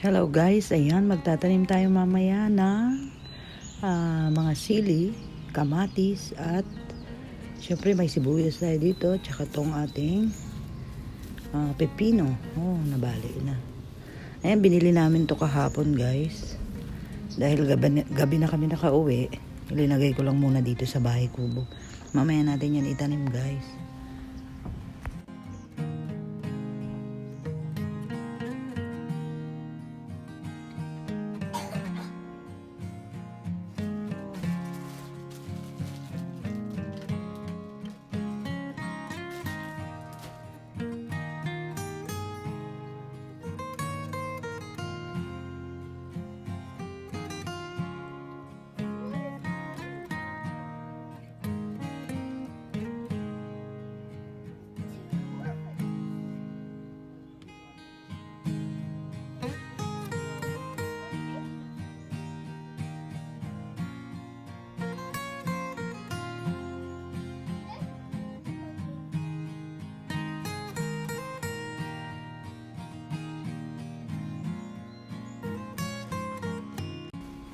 Hello guys, ayan magtatanim tayo mamaya ng ah, mga sili, kamatis at syempre may sibuyas tayo dito tsaka tong ating ah, pepino. Oh, nabali na. Ayan, binili namin to kahapon guys. Dahil gabi, gabi na kami nakauwi, ilinagay ko lang muna dito sa bahay kubo. Mamaya natin yan itanim guys.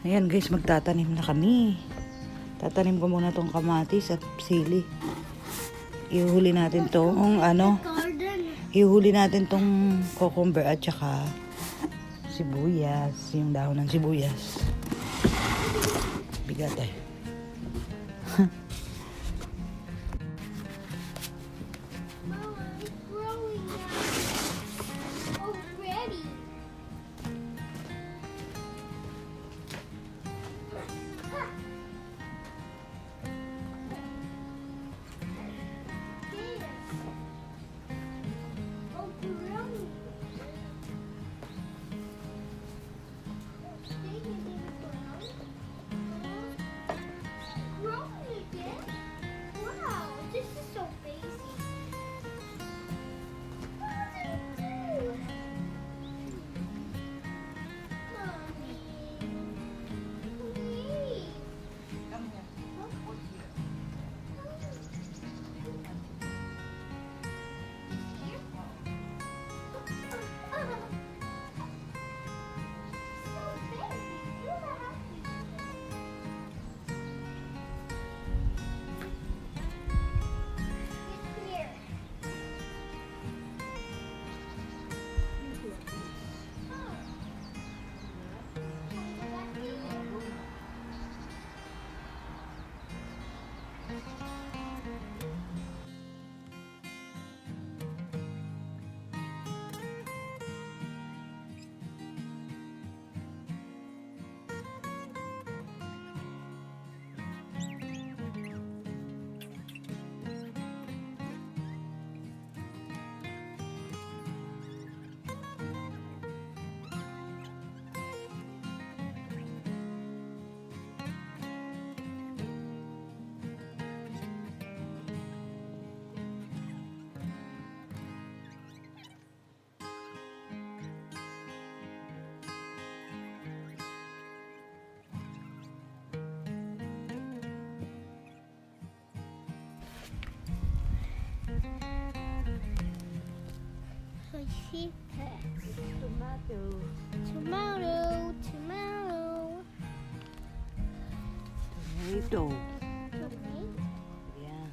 Ayan guys, magtatanim na kami. Tatanim ko muna tong kamatis at sili. Ihuli natin tong ano, ihuli natin tong cucumber at saka sibuyas, yung dahon ng sibuyas. Bigat eh. tomorrow. Tomorrow, tomorrow. Tomato. Yeah.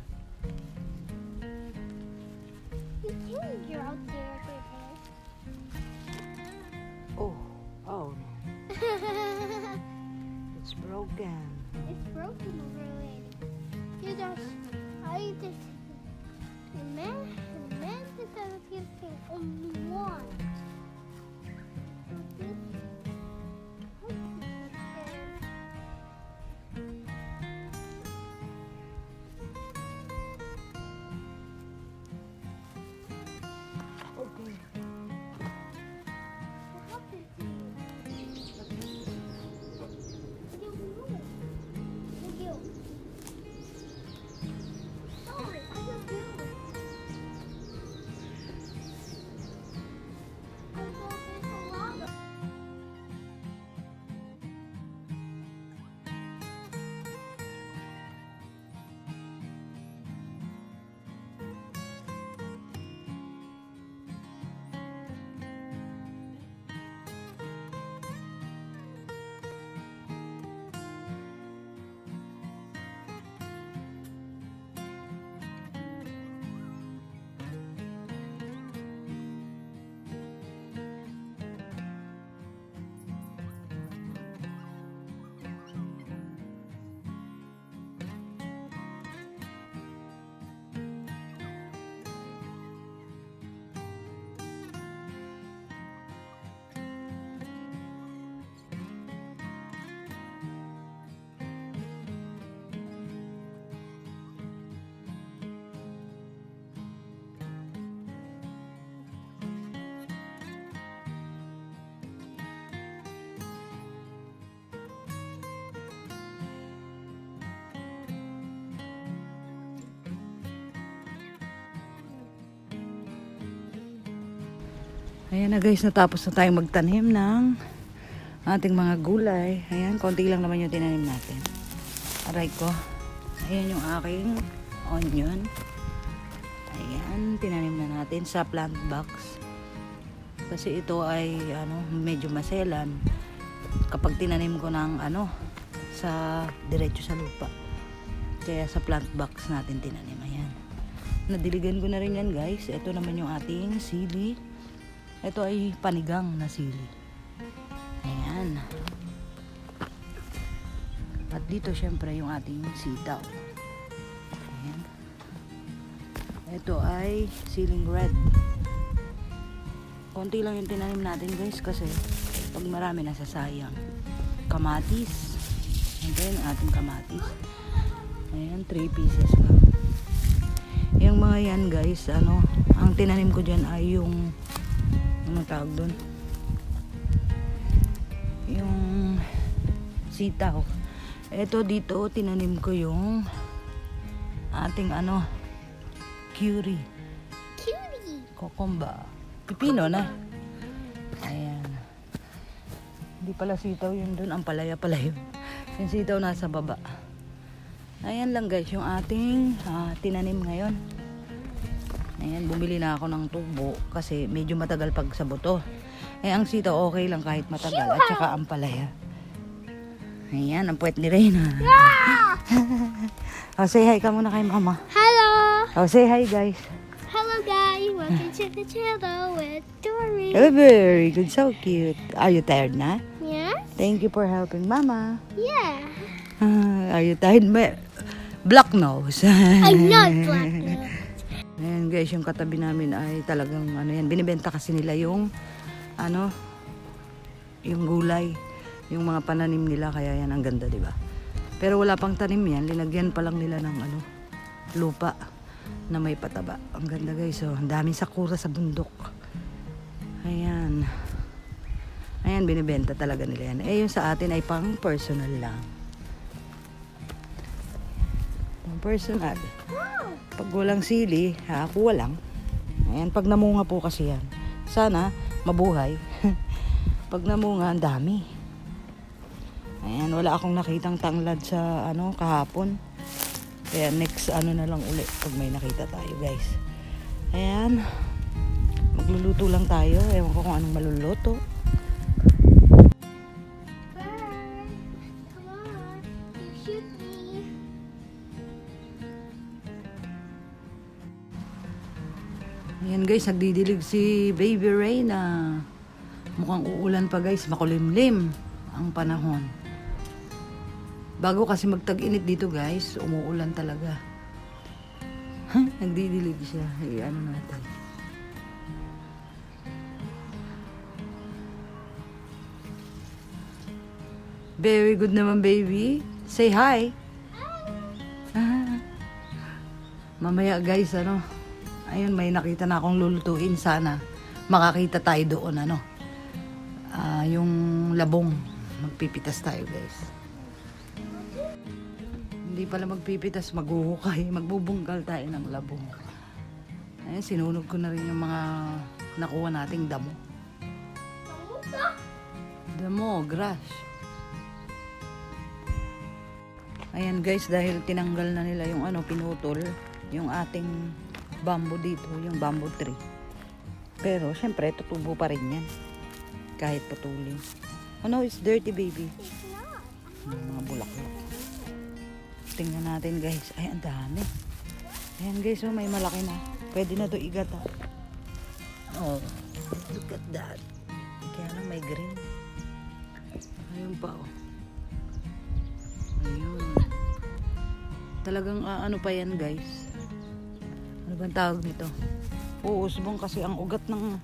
You out there. Oh, oh no. it's broken. It's broken. You just, I just. man. This the a thing. Only um, one. So this Ayan na guys, natapos na tayong magtanim ng ating mga gulay. Ayan, konti lang naman yung tinanim natin. Aray ko. Ayan yung aking onion. Ayan, tinanim na natin sa plant box. Kasi ito ay ano, medyo maselan. Kapag tinanim ko ng ano, sa diretso sa lupa. Kaya sa plant box natin tinanim. Ayan. Nadiligan ko na rin yan guys. Ito naman yung ating sili. Ito ay panigang na sili. Ayan. At dito syempre yung ating sitaw. Ayan. Ito ay siling red. Konti lang yung tinanim natin guys kasi pag marami nasasayang. Kamatis. Ito yung ating kamatis. Ayan, 3 pieces lang. Yung mga yan guys, ano, ang tinanim ko dyan ay yung ano tawag doon? Yung sitaw. Ito dito, tinanim ko yung ating ano, curry. Cutie. Kokomba. Pipino na. Ayan. Hindi pala sitaw yun doon. Ang palaya pala yun. Yung sitaw nasa baba. Ayan lang guys, yung ating ah, tinanim ngayon. Ayan, bumili na ako ng tubo kasi medyo matagal pag sa buto. Eh, ang sitaw okay lang kahit matagal at saka ang palaya. Ayan, ang puwet ni Reyna. oh, say hi ka muna kay mama. Hello. Oh, say hi guys. Hello, guys. Welcome to the channel with Dory. Oh, very good. So cute. Are you tired na? Yeah? Thank you for helping mama. Yeah. Ah, are you tired? Black nose. I'm not black now. Ayan guys, yung katabi namin ay talagang ano yan, binibenta kasi nila yung ano, yung gulay, yung mga pananim nila, kaya yan ang ganda, di ba? Pero wala pang tanim yan, linagyan pa lang nila ng ano, lupa na may pataba. Ang ganda guys, oh, ang daming sakura sa bundok. Ayan. Ayan, binibenta talaga nila yan. Eh, yung sa atin ay pang personal lang. Pang personal. Pag walang sili, ha, kuha lang. Ayan, pag namunga po kasi yan. Sana, mabuhay. pag namunga, ang dami. Ayan, wala akong nakitang tanglad sa, ano, kahapon. Kaya next, ano na lang uli, pag may nakita tayo, guys. Ayan. Magluluto lang tayo. Ewan ko kung anong maluluto. Ayan guys, nagdidilig si Baby Reyna. Mukhang uulan pa guys, makulimlim ang panahon. Bago kasi magtag-init dito guys, umuulan talaga. nagdidilig siya. Ay, ano natin. Very good naman baby. Say hi. Ah. Mamaya guys, ano, ayun may nakita na akong lulutuin sana. Makakita tayo doon, ano. Ah, yung labong. Magpipitas tayo guys. Hindi pala magpipitas, maghuhukay. Magbubungkal tayo ng labong. Ayun, sinunog ko na rin yung mga nakuha nating damo. Damo, grass. Ayan guys, dahil tinanggal na nila yung ano, pinutol, yung ating bamboo dito, yung bamboo tree. Pero, syempre, tutubo pa rin yan. Kahit putulin. Oh no, it's dirty baby. It's not. Mga bulaklak. Tingnan natin guys. Ay, ang dami. Ayan guys, oh, may malaki na. Pwede na to igata. Oh, look at that. Kaya lang may green. Ayun pa, oh. Ayun. Talagang ah, ano pa yan guys. Ano bang tawag nito? Uusbong kasi ang ugat ng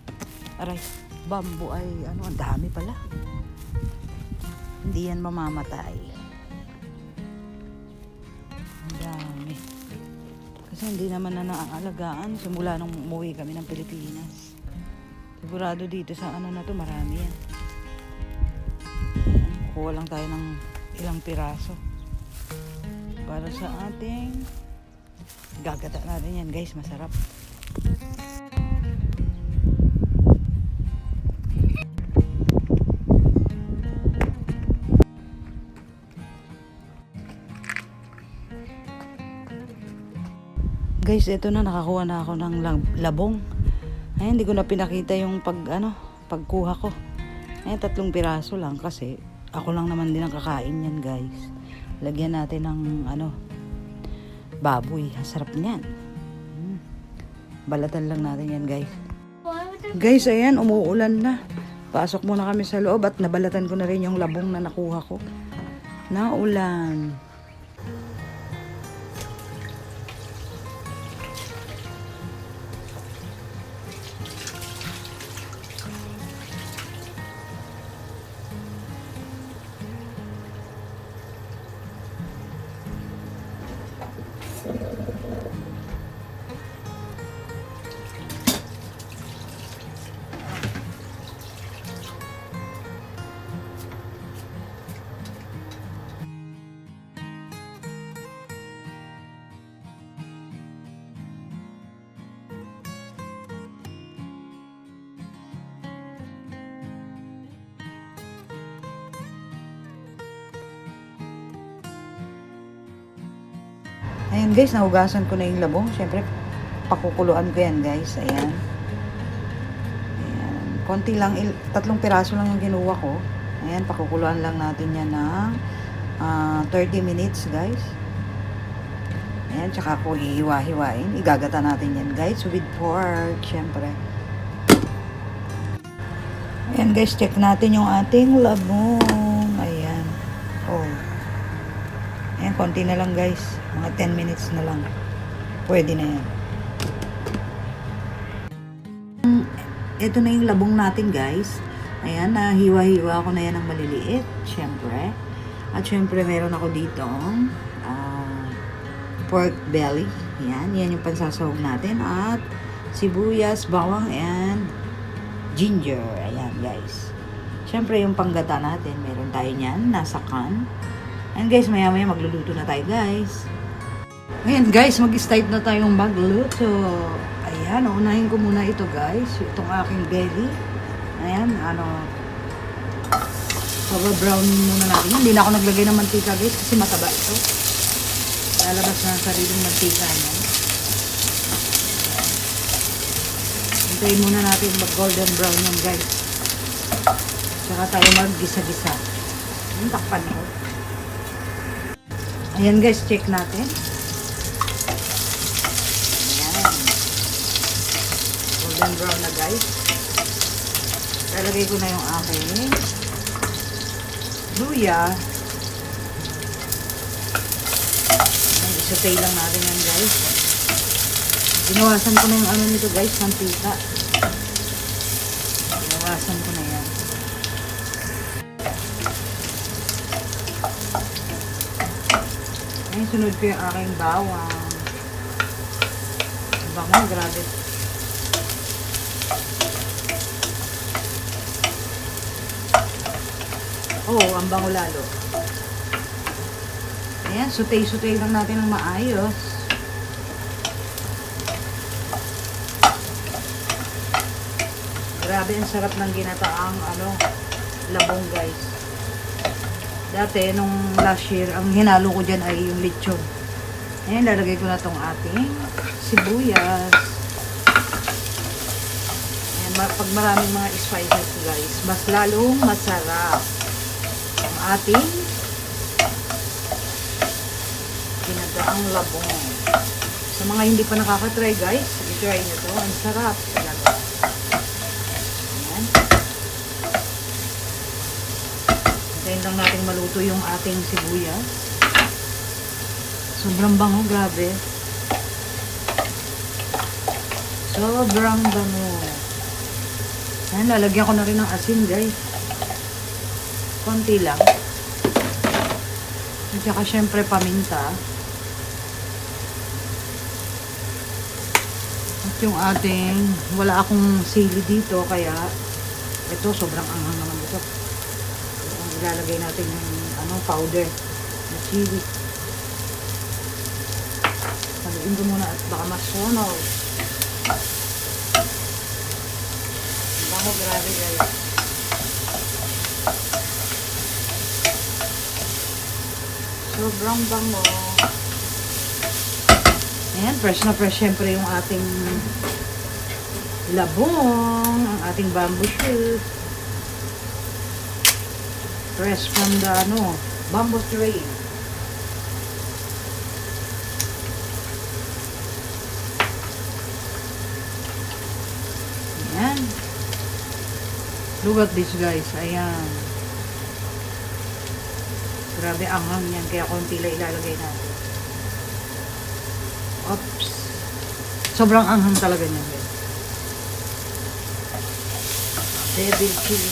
aray, bamboo ay ano, ang dami pala. Hindi yan mamamatay. Ang dami. Kasi hindi naman na naaalagaan simula nung umuwi kami ng Pilipinas. Sigurado dito sa ano na to marami yan. Kukuha lang tayo ng ilang piraso. Para sa ating Gagata natin yan guys, masarap. Guys, ito na nakakuha na ako ng labong. Ay, hindi ko na pinakita yung pag ano, pagkuha ko. Ay, tatlong piraso lang kasi ako lang naman din ang kakain yan, guys. Lagyan natin ng ano, baboy. Sarap niyan. Mm. Balatan lang natin yan, guys. Guys, ayan, umuulan na. Pasok muna kami sa loob at nabalatan ko na rin yung labong na nakuha ko. Naulan. Ayan guys, nahugasan ko na yung labong. Siyempre, pakukuluan ko yan guys. Ayan. Ayan. Konti lang, tatlong piraso lang yung ginuha ko. Ayan, pakukuluan lang natin yan ng ah, 30 minutes guys. Ayan, tsaka ko hihiwa-hiwain. Igagata natin yan guys with pork, syempre. Ayan guys, check natin yung ating labong. Ayan. Oh. Ayan, konti na lang guys. Mga 10 minutes na lang. Pwede na yan. Ito na yung labong natin guys. Ayan, nahiwa-hiwa ko na yan ng maliliit. Siyempre. At siyempre, meron ako dito ah, pork belly. Ayan, yan yung pansasahog natin. At sibuyas, bawang, and ginger. Ayan, guys. Siyempre, yung panggata natin, meron tayo niyan, nasa can. And guys, maya maya magluluto na tayo, guys. Ayan, guys, mag-start na tayong magluto. Ayan, unahin ko muna ito, guys. Itong aking belly. Ayan, ano, brown muna natin. Hindi na ako naglagay ng mantika, guys, kasi mataba ito. Lalabas na ang sariling mantika niyan. Hintayin muna natin mag-golden brown yan, guys. Tsaka tayo mag-gisa-gisa. Yung takpan ko. Ayan, guys, check natin. Ayan. Golden brown na, guys. Lalagay ko na yung aking luya. Ayan, isutay lang natin yan, guys. Binawasan ko na yung ano nito, guys, mantika. Binawasan ko na yan. Ay, sunod ko yung aking bawang. Ang Bango, grabe. Oh, ang bango lalo. Ayan, sutay-sutay lang natin ng maayos. Grabe, ang sarap ng ginataang ano, labong guys. Dati, nung last year, ang hinalo ko dyan ay yung lechon. Ayan, lalagay ko na tong ating sibuyas. Ayan, pag maraming mga spices guys, mas lalong masarap ating ginagaang labong. Sa mga hindi pa nakakatry guys, i-try nyo to. Ang sarap talaga. Ayan. Hintayin lang natin maluto yung ating sibuyas. Sobrang bango, grabe. Sobrang bango. Ayan, lalagyan ko na rin ng asin, guys. Konti lang. At saka syempre paminta. At yung ating, wala akong sili dito, kaya ito, sobrang anghang naman ito. Ang ilalagay natin yung ano, powder na chili. Haluin ko muna at baka masunog. Ang Bango, grabe guys. Sobrang bango. Ayan, fresh na fresh syempre yung ating labong, ang ating bamboo shoot. Fresh from the ano, bamboo tray. Ayan. Look at this guys. Ayan. Grabe anghang yan. Kaya konti lang ilalagay natin. Oops. Sobrang anghang talaga niyan. Devil chili.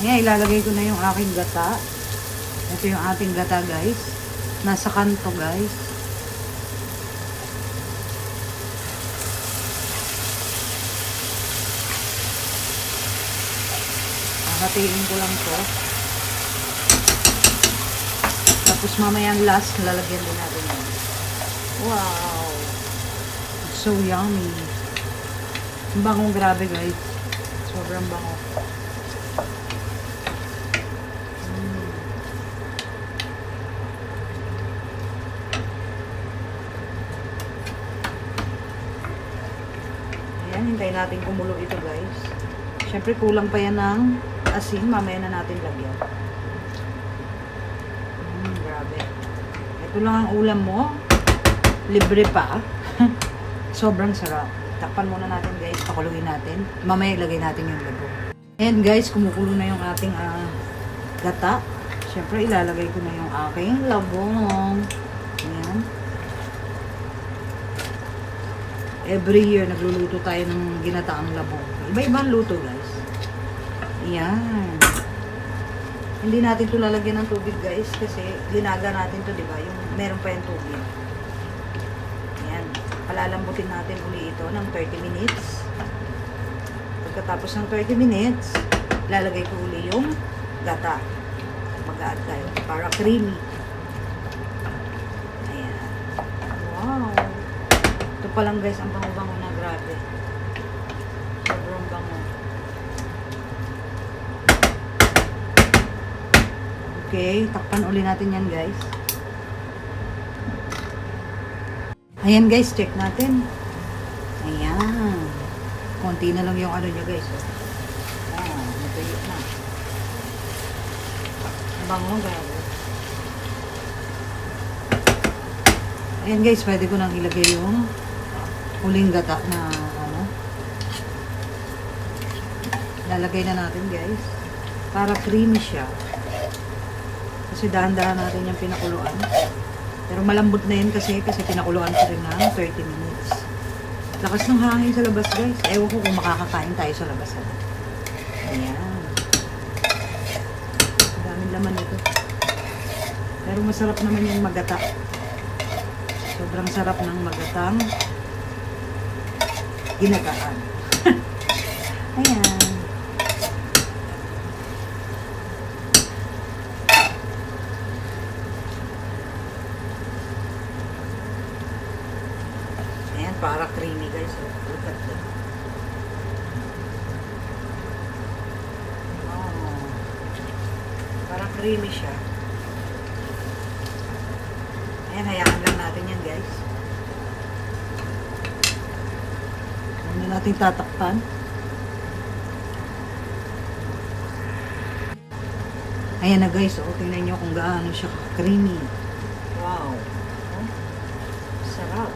Ngayon, ilalagay ko na yung aking gata. Ito yung ating gata, guys. Nasa kanto, guys. Hahatiin ko lang to. Tapos mamaya ang last, lalagyan din natin yun. Wow! It's so yummy. Ang bangong grabe, guys. Sobrang bango. Ayan, hintayin natin kumulo ito guys. Siyempre kulang pa yan ng asin. Mamaya na natin lagyan. Mm, grabe. Ito lang ang ulam mo. Libre pa. Sobrang sarap. Takpan muna natin guys. Pakuluin natin. Mamaya ilagay natin yung labo. Ayan guys, kumukulo na yung ating ah, gata. Siyempre ilalagay ko na yung aking labong. Ayan. every year nagluluto tayo ng ginataang labong. Iba-ibang luto, guys. Ayan. Hindi natin ito lalagyan ng tubig, guys, kasi linaga natin to, di ba? Yung meron pa yung tubig. Ayan. Palalambutin natin uli ito ng 30 minutes. Pagkatapos ng 30 minutes, lalagay ko uli yung gata. Mag-add tayo para creamy. Ayan. Wow. Ito pa lang guys, ang bango-bango na grabe. Sobrang bango. Okay, takpan uli natin yan guys. Ayan guys, check natin. Ayan. Konti na lang yung ano niya guys. Ayan, natuyo na. Ang Bango, grabe. Ayan guys, pwede ko nang ilagay yung huling gata na ano. Lalagay na natin guys. Para creamy siya. Kasi dahan-dahan natin yung pinakuluan. Pero malambot na yun kasi kasi pinakuluan ko rin ng 30 minutes. Lakas ng hangin sa labas guys. Ewan ko kung makakakain tayo sa labas. Ha? Ayan. Daming laman ito. Pero masarap naman yung magata. Sobrang sarap ng magatang ginataan. Ayan. Ayan, para creamy guys. Oh. Look at that. Oh. Para creamy siya. Ayan, hayaan lang natin yan guys. Hindi natin tatakpan. Ayan na guys, oh, tingnan nyo kung gaano siya creamy. Wow. Sarap.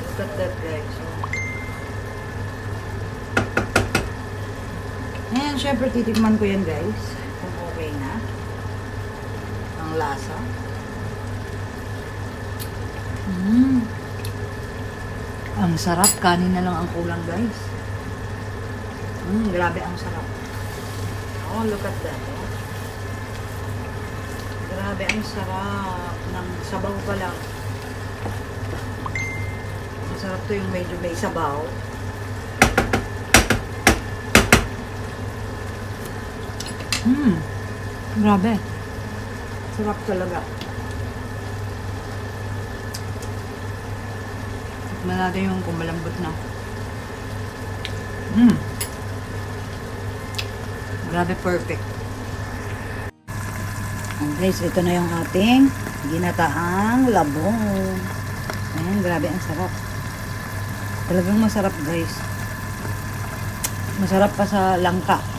Look at that guys. Oh. Ayan, syempre titikman ko yan guys. Kung okay na. Ang lasa. Mm. Ang sarap. Kanin na lang ang kulang guys. Mm, grabe ang sarap. Oh, look at that. Oh. Grabe ang sarap ng sabaw pa lang. Masarap to yung medyo may sabaw. Hmm. Grabe. Sarap talaga. Tikman natin yung kung malambot na. Hmm. Grabe perfect. And guys, ito na yung ating ginataang labong. Ayan, grabe ang sarap. Talagang masarap guys. Masarap pa sa langka.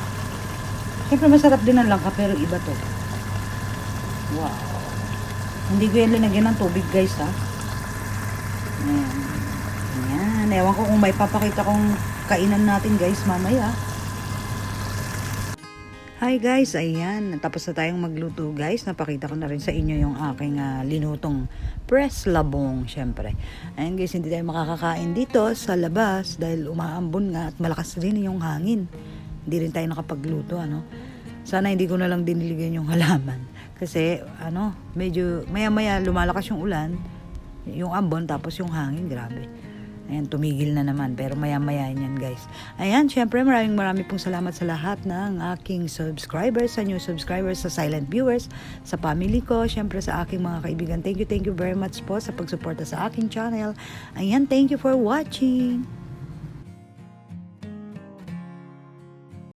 Siyempre masarap din ang langka pero iba to. Wow. Hindi ko yan linagyan ng tubig guys ha. Ayan. Ayan. Ewan ko kung may papakita kong kainan natin guys mamaya. Hi guys, ayan. Tapos na tayong magluto guys. Napakita ko na rin sa inyo yung aking ah, linutong press labong syempre. Ayan guys, hindi tayo makakakain dito sa labas dahil umaambon nga at malakas rin yung hangin. Hindi rin tayo nakapagluto ano. Sana hindi ko na lang diniligan yung halaman. Kasi ano, medyo maya-maya lumalakas yung ulan, yung ambon tapos yung hangin, grabe. Ayan, tumigil na naman. Pero maya-maya yan, guys. Ayan, syempre, maraming maraming pong salamat sa lahat ng aking subscribers, sa new subscribers, sa silent viewers, sa family ko, syempre sa aking mga kaibigan. Thank you, thank you very much po sa pagsuporta sa aking channel. Ayan, thank you for watching.